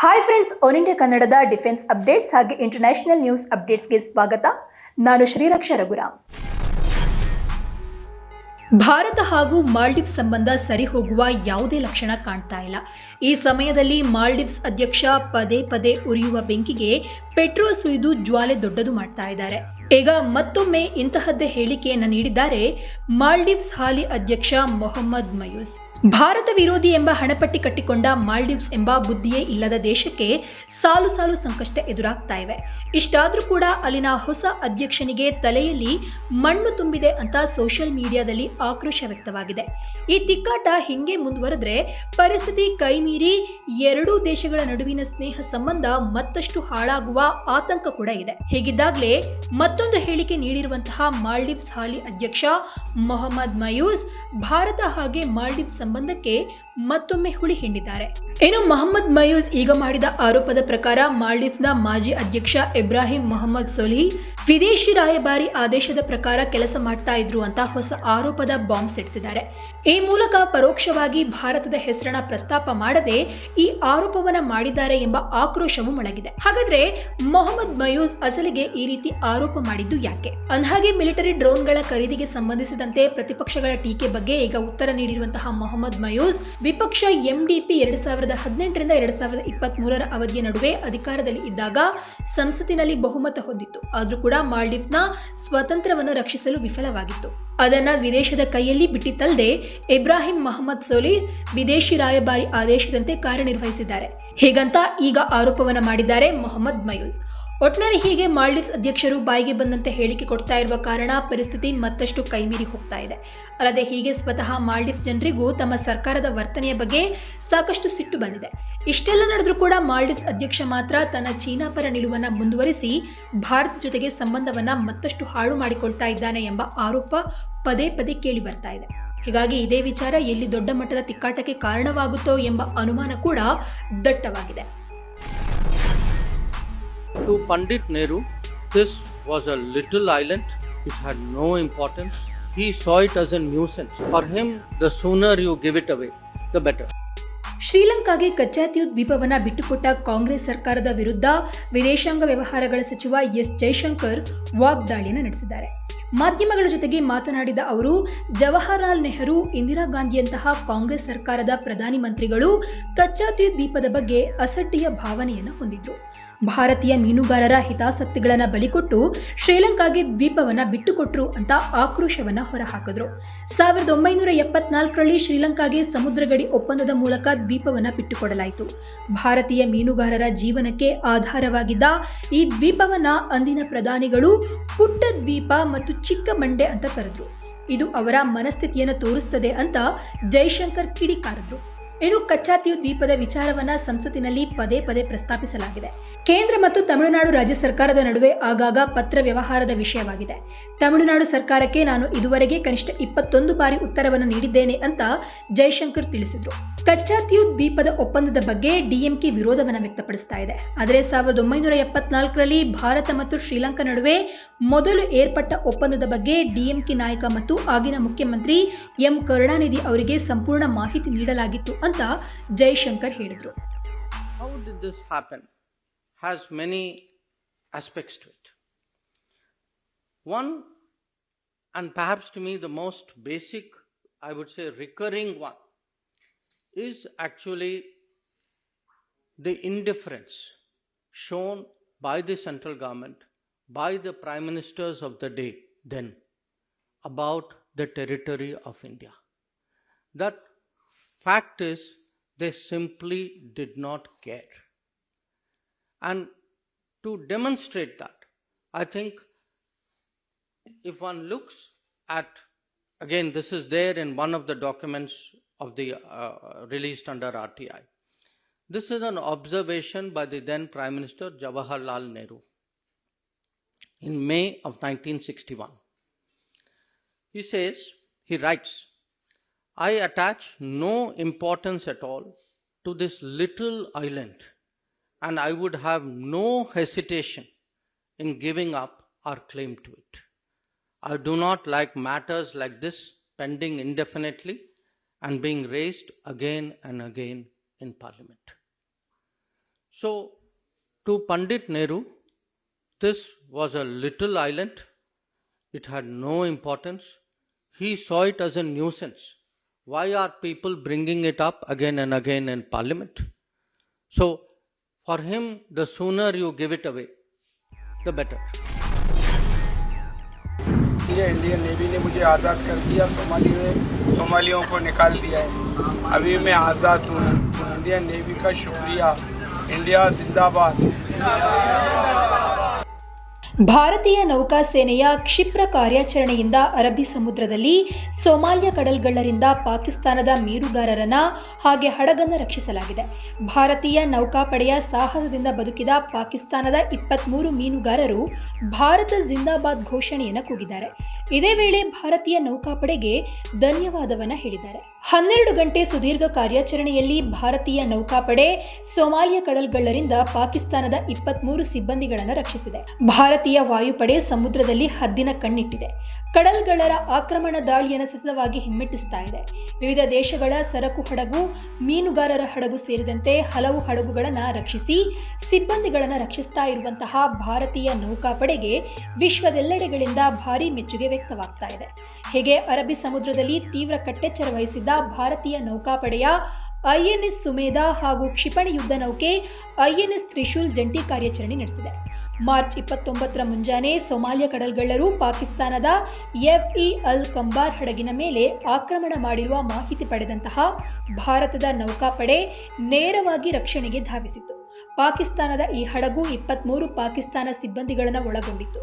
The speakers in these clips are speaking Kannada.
ಹಾಯ್ ಫ್ರೆಂಡ್ಸ್ ಒನ್ ಇಂಡಿಯಾ ಕನ್ನಡದ ಡಿಫೆನ್ಸ್ ಅಪ್ಡೇಟ್ಸ್ ಹಾಗೆ ಇಂಟರ್ನ್ಯಾಷನಲ್ ನ್ಯೂಸ್ ಅಪ್ಡೇಟ್ಸ್ಗೆ ಸ್ವಾಗತ. ನಾನು ಶ್ರೀರಕ್ಷ ರಘುರಾಮ್. ಭಾರತ ಹಾಗೂ ಮಾಲ್ಡೀವ್ಸ್ ಸಂಬಂಧ ಸರಿ ಹೋಗುವ ಯಾವುದೇ ಲಕ್ಷಣ ಕಾಣ್ತಾ ಇಲ್ಲ. ಈ ಸಮಯದಲ್ಲಿ ಮಾಲ್ಡೀವ್ಸ್ ಅಧ್ಯಕ್ಷ ಪದೇ ಪದೇ ಉರಿಯುವ ಬೆಂಕಿಗೆ ಪೆಟ್ರೋಲ್ ಸುರಿದು ಜ್ವಾಲೆ ದೊಡ್ಡದು ಮಾಡ್ತಾ ಇದ್ದಾರೆ. ಈಗ ಮತ್ತೊಮ್ಮೆ ಇಂತಹದ್ದೇ ಹೇಳಿಕೆಯನ್ನು ನೀಡಿದ್ದಾರೆ ಮಾಲ್ಡೀವ್ಸ್ ಹಾಲಿ ಅಧ್ಯಕ್ಷ ಮೊಹಮ್ಮದ್ ಮಯೂಸ್. ಭಾರತ ವಿರೋಧಿ ಎಂಬ ಹಣಪಟ್ಟಿ ಕಟ್ಟಿಕೊಂಡ ಮಾಲ್ಡೀವ್ಸ್ ಎಂಬ ಬುದ್ಧಿಯೇ ಇಲ್ಲದ ದೇಶಕ್ಕೆ ಸಾಲು ಸಾಲು ಸಂಕಷ್ಟ ಎದುರಾಗ್ತಾ ಇವೆ. ಇಷ್ಟಾದ್ರೂ ಕೂಡ ಅಲ್ಲಿನ ಹೊಸ ಅಧ್ಯಕ್ಷನಿಗೆ ತಲೆಯಲ್ಲಿ ಮಣ್ಣು ತುಂಬಿದೆ ಅಂತ ಸೋಷಿಯಲ್ ಮೀಡಿಯಾದಲ್ಲಿ ಆಕ್ರೋಶ ವ್ಯಕ್ತವಾಗಿದೆ. ಈ ತಿಕ್ಕಾಟ ಹಿಂಗೆ ಮುಂದುವರೆದ್ರೆ ಪರಿಸ್ಥಿತಿ ಕೈಮೀರಿ ಎರಡೂ ದೇಶಗಳ ನಡುವಿನ ಸ್ನೇಹ ಸಂಬಂಧ ಮತ್ತಷ್ಟು ಹಾಳಾಗುವ ಆತಂಕ ಕೂಡ ಇದೆ. ಹೀಗಿದ್ದಾಗಲೇ ಮತ್ತೊಂದು ಹೇಳಿಕೆ ನೀಡಿರುವಂತಹ ಮಾಲ್ಡೀವ್ಸ್ ಹಾಲಿ ಅಧ್ಯಕ್ಷ ಮೊಹಮ್ಮದ್ ಮಯೂಸ್ ಭಾರತ ಹಾಗೆ ಮಾಲ್ಡೀವ್ಸ್ ಸಂಬಂಧಕ್ಕೆ ಮತ್ತೊಮ್ಮೆ ಹುಳಿ ಹಿಂಡಿದ್ದಾರೆ. ಇನ್ನು ಮೊಹಮ್ಮದ್ ಮಯೂಸ್ ಈಗ ಮಾಡಿದ ಆರೋಪದ ಪ್ರಕಾರ ಮಾಲ್ಡೀವ್ಸ್ನ ಮಾಜಿ ಅಧ್ಯಕ್ಷ ಇಬ್ರಾಹಿಂ ಮೊಹಮ್ಮದ್ ಸೊಲಿ ವಿದೇಶಿ ರಾಯಭಾರಿ ಆದೇಶದ ಪ್ರಕಾರ ಕೆಲಸ ಮಾಡ್ತಾ ಇದ್ರು ಅಂತ ಹೊಸ ಆರೋಪದ ಬಾಂಬ್ ಸಿಡಿಸಿದ್ದಾರೆ. ಈ ಮೂಲಕ ಪರೋಕ್ಷವಾಗಿ ಭಾರತದ ಹೆಸರನ್ನ ಪ್ರಸ್ತಾಪ ಮಾಡದೆ ಈ ಆರೋಪವನ್ನ ಮಾಡಿದ್ದಾರೆ ಎಂಬ ಆಕ್ರೋಶವು ಮೊಳಗಿದೆ. ಹಾಗಾದ್ರೆ ಮೊಹಮ್ಮದ್ ಮಯೂಸ್ ಅಸಲಿಗೆ ಈ ರೀತಿ ಆರೋಪ ಮಾಡಿದ್ದು ಯಾಕೆ? ಅಂದಹಾಗೆ ಮಿಲಿಟರಿ ಡ್ರೋನ್ಗಳ ಖರೀದಿಗೆ ಸಂಬಂಧಿಸಿದಂತೆ ಪ್ರತಿಪಕ್ಷಗಳ ಟೀಕೆ ಬಗ್ಗೆ ಈಗ ಉತ್ತರ ನೀಡಿರುವಂತಹ ಮೊಹಮ್ಮದ್ ಮಯೂಸ್ ವಿಪಕ್ಷ ಎಂಡಿಪಿ ಎರಡ್ ಸಾವಿರದ ಹದಿನೆಂಟರಿಂದ ಎರಡ್ ಸಾವಿರದ ಇಪ್ಪತ್ತ್ ಮೂರರ ಅವಧಿಯ ನಡುವೆ ಅಧಿಕಾರದಲ್ಲಿ ಇದ್ದಾಗ ಸಂಸತ್ತಿನಲ್ಲಿ ಬಹುಮತ ಹೊಂದಿತ್ತು. ಆದ್ರೂ ಕೂಡ ಮಾಲ್ಡೀವ್ಸ್ನ ಸ್ವಾತಂತ್ರ್ಯವನ್ನು ರಕ್ಷಿಸಲು ವಿಫಲವಾಗಿತ್ತು. ಅದನ್ನ ವಿದೇಶದ ಕೈಯಲ್ಲಿ ಬಿಟ್ಟಿತ್ತಲ್ಲದೆ ಇಬ್ರಾಹಿಂ ಮೊಹಮ್ಮದ್ ಸೋಲಿ ವಿದೇಶಿ ರಾಯಭಾರಿ ಆದೇಶದಂತೆ ಕಾರ್ಯನಿರ್ವಹಿಸಿದ್ದಾರೆ. ಹೀಗಂತ ಈಗ ಆರೋಪವನ್ನ ಮಾಡಿದ್ದಾರೆ ಮೊಹಮ್ಮದ್ ಮಯೂಸ್. ಒಟ್ನಲ್ಲಿ ಹೀಗೆ ಮಾಲ್ಡೀವ್ಸ್ ಅಧ್ಯಕ್ಷರು ಬಾಯಿಗೆ ಬಂದಂತೆ ಹೇಳಿಕೆ ಕೊಡ್ತಾ ಇರುವ ಕಾರಣ ಪರಿಸ್ಥಿತಿ ಮತ್ತಷ್ಟು ಕೈಮೀರಿ ಹೋಗ್ತಾ ಇದೆ. ಅಲ್ಲದೆ ಹೀಗೆ ಸ್ವತಃ ಮಾಲ್ಡೀವ್ಸ್ ಜನರಿಗೂ ತಮ್ಮ ಸರ್ಕಾರದ ವರ್ತನೆಯ ಬಗ್ಗೆ ಸಾಕಷ್ಟು ಸಿಟ್ಟು ಬಂದಿದೆ. ಇಷ್ಟೆಲ್ಲ ನಡೆದರೂ ಕೂಡ ಮಾಲ್ಡೀವ್ಸ್ ಅಧ್ಯಕ್ಷ ಮಾತ್ರ ತನ್ನ ಚೀನಾ ಪರ ನಿಲುವನ್ನು ಮುಂದುವರಿಸಿ ಭಾರತ ಜೊತೆಗೆ ಸಂಬಂಧವನ್ನು ಮತ್ತಷ್ಟು ಹಾಳು ಮಾಡಿಕೊಳ್ತಾ ಇದ್ದಾನೆ ಎಂಬ ಆರೋಪ ಪದೇ ಪದೇ ಕೇಳಿ ಬರ್ತಾ ಇದೆ. ಹೀಗಾಗಿ ಇದೇ ವಿಚಾರ ಎಲ್ಲಿ ದೊಡ್ಡ ಮಟ್ಟದ ತಿಕ್ಕಾಟಕ್ಕೆ ಕಾರಣವಾಗುತ್ತೋ ಎಂಬ ಅನುಮಾನ ಕೂಡ ದಟ್ಟವಾಗಿದೆ. To Pandit Nehru, this was a little island which had no importance. He saw it as a nuisance. For him, the sooner you give it away, the better. ಶ್ರೀಲಂಕಾಗೆ ಕಚ್ಚಾತಿಯು ದ್ವೀಪವನ್ನ ಬಿಟ್ಟುಕೊಟ್ಟ Congress ಸರ್ಕಾರದ ವಿರುದ್ಧ ವಿದೇಶಾಂಗ ವ್ಯವಹಾರಗಳ ಸಚಿವ ಎಸ್ ಜೈಶಂಕರ್ ವಾಗ್ದಾಳಿಯನ್ನು ನಡೆಸಿದ್ದಾರೆ ಮಾಧ್ಯಮಗಳ ಜೊತೆಗೆ ಮಾತನಾಡಿದ ಅವರು ಜವಾಹರಲಾಲ್ ನೆಹರು ಇಂದಿರಾ ಗಾಂಧಿಯಂತಹ ಕಾಂಗ್ರೆಸ್ ಸರ್ಕಾರದ ಪ್ರಧಾನಿ ಮಂತ್ರಿಗಳು ಕಚ್ಚಾತಿಯು ದ್ವೀಪದ ಬಗ್ಗೆ ಅಸಡ್ಡೆಯ ಭಾವನೆಯನ್ನು ಹೊಂದಿದ್ರು ಭಾರತೀಯ ಮೀನುಗಾರರ ಹಿತಾಸಕ್ತಿಗಳನ್ನು ಬಲಿಕೊಟ್ಟು ಶ್ರೀಲಂಕಾಗೆ ದ್ವೀಪವನ್ನ ಬಿಟ್ಟುಕೊಟ್ರು ಅಂತ ಆಕ್ರೋಶವನ್ನ ಹೊರಹಾಕಿದ್ರು. ಸಾವಿರದ ಒಂಬೈನೂರ ಎಪ್ಪತ್ನಾಲ್ಕರಲ್ಲಿ ಶ್ರೀಲಂಕಾಗೆ ಸಮುದ್ರ ಗಡಿ ಒಪ್ಪಂದದ ಮೂಲಕ ದ್ವೀಪವನ್ನ ಬಿಟ್ಟುಕೊಡಲಾಯಿತು. ಭಾರತೀಯ ಮೀನುಗಾರರ ಜೀವನಕ್ಕೆ ಆಧಾರವಾಗಿದ್ದ ಈ ದ್ವೀಪವನ್ನ ಅಂದಿನ ಪ್ರಧಾನಿಗಳು ಪುಟ್ಟ ದ್ವೀಪ ಮತ್ತು ಚಿಕ್ಕ ಮಂಡೆ ಅಂತ ಕರೆದ್ರು. ಇದು ಅವರ ಮನಸ್ಥಿತಿಯನ್ನು ತೋರಿಸ್ತದೆ ಅಂತ ಜೈಶಂಕರ್ ಕಿಡಿಕಾರದ್ರು. ಇನ್ನು ಕಚ್ಚಾತಿಯು ದ್ವೀಪದ ವಿಚಾರವನ್ನ ಸಂಸತ್ತಿನಲ್ಲಿ ಪದೇ ಪದೇ ಪ್ರಸ್ತಾಪಿಸಲಾಗಿದೆ. ಕೇಂದ್ರ ಮತ್ತು ತಮಿಳುನಾಡು ರಾಜ್ಯ ಸರ್ಕಾರದ ನಡುವೆ ಆಗಾಗ ಪತ್ರ ವ್ಯವಹಾರದ ವಿಷಯವಾಗಿದೆ. ತಮಿಳುನಾಡು ಸರ್ಕಾರಕ್ಕೆ ನಾನು ಇದುವರೆಗೆ ಕನಿಷ್ಠ ಇಪ್ಪತ್ತೊಂದು ಬಾರಿ ಉತ್ತರವನ್ನು ನೀಡಿದ್ದೇನೆ ಅಂತ ಜೈಶಂಕರ್ ತಿಳಿಸಿದ್ರು. ಕಚ್ಚಾತಿಯು ದ್ವೀಪದ ಒಪ್ಪಂದದ ಬಗ್ಗೆ ಡಿಎಂಕೆ ವಿರೋಧವನ್ನು ವ್ಯಕ್ತಪಡಿಸ್ತಾ ಇದೆ. ಆದರೆ ಸಾವಿರದ ಒಂಬೈನೂರ ಎಪ್ಪತ್ನಾಲ್ಕರಲ್ಲಿ ಭಾರತ ಮತ್ತು ಶ್ರೀಲಂಕಾ ನಡುವೆ ಮೊದಲು ಏರ್ಪಟ್ಟ ಒಪ್ಪಂದದ ಬಗ್ಗೆ ಡಿಎಂಕೆ ನಾಯಕ ಮತ್ತು ಆಗಿನ ಮುಖ್ಯಮಂತ್ರಿ ಎಂ ಕರುಣಾನಿಧಿ ಅವರಿಗೆ ಸಂಪೂರ್ಣ ಮಾಹಿತಿ ನೀಡಲಾಗಿತ್ತು ಅಂತ ಜೈಶಂಕರ್ ಹೇಳಿದರು. And perhaps to me the most basic, I would say recurring one, is actually the indifference shown by the central government, by the prime ministers of the day then, about the territory of India. That fact is, they simply did not care. And to demonstrate that, I think if one looks at, again, this is there in one of the documents of the uh, released under RTI. This is an observation by the then Prime Minister Jawaharlal Nehru in May of 1961. He says, he writes, I attach no importance at all to this little island, and I would have no hesitation in giving up our claim to it. I do not like matters like this pending indefinitely and being raised again and again in Parliament. So, to Pandit Nehru, this was a little island. It had no importance. He saw it as a nuisance. Why are people bringing it up again and again in parliament? So, for him, the sooner you give it away, the better. ये इंडियन नेवी ने मुझे आज़ाद कर दिया सोमाली में सोमालियों को निकाल दिया है। अभी मैं आज़ाद हूँ। इंडियन नेवी का शुक्रिया। इंडिया जिंदाबाद। ಭಾರತೀಯ ನೌಕಾಸೇನೆಯ ಕ್ಷಿಪ್ರ ಕಾರ್ಯಾಚರಣೆಯಿಂದ ಅರಬ್ಬಿ ಸಮುದ್ರದಲ್ಲಿ ಸೋಮಾಲಿಯ ಕಡಲ್ಗಳ್ಳರಿಂದ ಪಾಕಿಸ್ತಾನದ ಮೀನುಗಾರರನ್ನ ಹಾಗೆ ಹಡಗನ್ನು ರಕ್ಷಿಸಲಾಗಿದೆ. ಭಾರತೀಯ ನೌಕಾಪಡೆಯ ಸಾಹಸದಿಂದ ಬದುಕಿದ ಪಾಕಿಸ್ತಾನದ ಇಪ್ಪತ್ತ್ಮೂರು ಮೀನುಗಾರರು ಭಾರತ ಜಿಂದಾಬಾದ್ ಘೋಷಣೆಯನ್ನು ಕೂಗಿದ್ದಾರೆ. ಇದೇ ವೇಳೆ ಭಾರತೀಯ ನೌಕಾಪಡೆಗೆ ಧನ್ಯವಾದವನ್ನು ಹೇಳಿದ್ದಾರೆ. ಹನ್ನೆರಡು ಗಂಟೆ ಸುದೀರ್ಘ ಕಾರ್ಯಾಚರಣೆಯಲ್ಲಿ ಭಾರತೀಯ ನೌಕಾಪಡೆ ಸೋಮಾಲಿಯ ಕಡಲ್ಗಳ್ಳರಿಂದ ಪಾಕಿಸ್ತಾನದ ಇಪ್ಪತ್ಮೂರು ಸಿಬ್ಬಂದಿಗಳನ್ನು ರಕ್ಷಿಸಿದೆ. ಭಾರತೀಯ ವಾಯುಪಡೆ ಸಮುದ್ರದಲ್ಲಿ ಹದ್ದಿನ ಕಣ್ಣಿಟ್ಟಿದೆ. ಕಡಲ್ಗಳರ ಆಕ್ರಮಣ ದಾಳಿಯನ್ನು ಸತತವಾಗಿ ಹಿಮ್ಮೆಟ್ಟಿಸ್ತಾ ಇದೆ. ವಿವಿಧ ದೇಶಗಳ ಸರಕು ಹಡಗು, ಮೀನುಗಾರರ ಹಡಗು ಸೇರಿದಂತೆ ಹಲವು ಹಡಗುಗಳನ್ನು ರಕ್ಷಿಸಿ, ಸಿಬ್ಬಂದಿಗಳನ್ನು ರಕ್ಷಿಸ್ತಾ ಇರುವಂತಹ ಭಾರತೀಯ ನೌಕಾಪಡೆಗೆ ವಿಶ್ವದೆಲ್ಲೆಡೆಗಳಿಂದ ಭಾರೀ ಮೆಚ್ಚುಗೆ ವ್ಯಕ್ತವಾಗ್ತಾ ಇದೆ. ಹೀಗೆ ಅರಬ್ಬಿ ಸಮುದ್ರದಲ್ಲಿ ತೀವ್ರ ಕಟ್ಟೆಚ್ಚರ ವಹಿಸಿದ್ದ ಭಾರತೀಯ ನೌಕಾಪಡೆಯ ಐಎನ್ಎಸ್ ಸುಮೇಧ ಹಾಗೂ ಕ್ಷಿಪಣಿ ಯುದ್ಧ ನೌಕೆ ಐಎನ್ಎಸ್ ತ್ರಿಶೂಲ್ ಜಂಟಿ ಕಾರ್ಯಾಚರಣೆ ನಡೆಸಿದೆ. ಮಾರ್ಚ್ ಇಪ್ಪತ್ತೊಂಬತ್ತರ ಮುಂಜಾನೆ ಸೋಮಾಲಿಯಾ ಕಡಲ್ಗಳ್ಳರು ಪಾಕಿಸ್ತಾನದ ಎಫ್ಇ ಅಲ್ ಕಂಬಾರ್ ಹಡಗಿನ ಮೇಲೆ ಆಕ್ರಮಣ ಮಾಡಿರುವ ಮಾಹಿತಿ ಪಡೆದಂತಹ ಭಾರತದ ನೌಕಾಪಡೆ ನೇರವಾಗಿ ರಕ್ಷಣೆಗೆ ಧಾವಿಸಿತು ಪಾಕಿಸ್ತಾನದ ಈ ಹಡಗು ಇಪ್ಪತ್ಮೂರು ಪಾಕಿಸ್ತಾನ ಸಿಬ್ಬಂದಿಗಳನ್ನು ಒಳಗೊಂಡಿತ್ತು.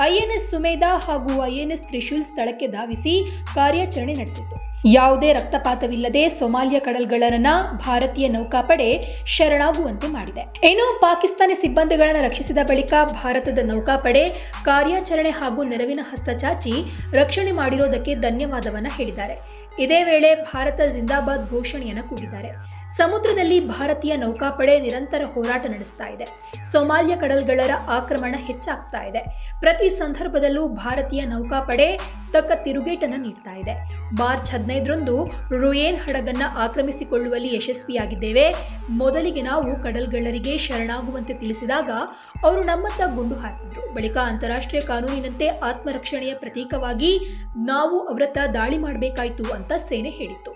ಐಎನ್ಎಸ್ ಸುಮೇಧ ಹಾಗೂ ಐಎನ್ಎಸ್ ತ್ರಿಶೂಲ್ ಸ್ಥಳಕ್ಕೆ ಧಾವಿಸಿ ಕಾರ್ಯಾಚರಣೆ ನಡೆಸಿತು ಯಾವುದೇ ರಕ್ತಪಾತವಿಲ್ಲದೆ ಸೊಮಾಲಿಯಾ ಕಡಲ್ಗಳನ್ನ ಭಾರತೀಯ ನೌಕಾಪಡೆ ಶರಣಾಗುವಂತೆ ಮಾಡಿದೆ. ಇನ್ನು ಪಾಕಿಸ್ತಾನಿ ಸಿಬ್ಬಂದಿಗಳನ್ನು ರಕ್ಷಿಸಿದ ಬಳಿಕ ಭಾರತದ ನೌಕಾಪಡೆ ಕಾರ್ಯಾಚರಣೆ ಹಾಗೂ ನೆರವಿನ ಹಸ್ತಚಾಚಿ ರಕ್ಷಣೆ ಮಾಡಿರೋದಕ್ಕೆ ಧನ್ಯವಾದವನ್ನ ಹೇಳಿದ್ದಾರೆ. ಇದೇ ವೇಳೆ ಭಾರತ ಜಿಂದಾಬಾದ್ ಘೋಷಣೆಯನ್ನು ಕೂಗಿದ್ದಾರೆ. ಸಮುದ್ರದಲ್ಲಿ ಭಾರತೀಯ ನೌಕಾಪಡೆ ನಿರಂತರ ಹೋರಾಟ ನಡೆಸ್ತಾ ಇದೆ. ಸೊಮಾಲಿಯ ಕಡಲ್ಗಳರ ಆಕ್ರಮಣ ಹೆಚ್ಚಾಗ್ತಾ ಇದೆ. ಪ್ರತಿ ಸಂದರ್ಭದಲ್ಲೂ ಭಾರತೀಯ ನೌಕಾಪಡೆ ತಕ್ಕ ತಿರುಗೇಟನ್ನು ನೀಡ್ತಾ ಇದೆ. ಮಾರ್ಚ್ ಹದಿನೈದರಂದು ರುಯೇನ್ ಹಡಗನ್ನ ಆಕ್ರಮಿಸಿಕೊಳ್ಳುವಲ್ಲಿ ಯಶಸ್ವಿಯಾಗಿದ್ದೇವೆ. ಮೊದಲಿಗೆ ನಾವು ಕಡಲ್ಗಳ್ಳರಿಗೆ ಶರಣಾಗುವಂತೆ ತಿಳಿಸಿದಾಗ ಅವರು ನಮ್ಮತ್ತ ಗುಂಡು ಹಾರಿಸಿದ್ರು. ಬಳಿಕ ಅಂತಾರಾಷ್ಟ್ರೀಯ ಕಾನೂನಿನಂತೆ ಆತ್ಮರಕ್ಷಣೆಯ ಪ್ರತೀಕವಾಗಿ ನಾವು ಅವರತ್ತ ದಾಳಿ ಮಾಡಬೇಕಾಯಿತು ಅಂತ ಸೇನೆ ಹೇಳಿತ್ತು.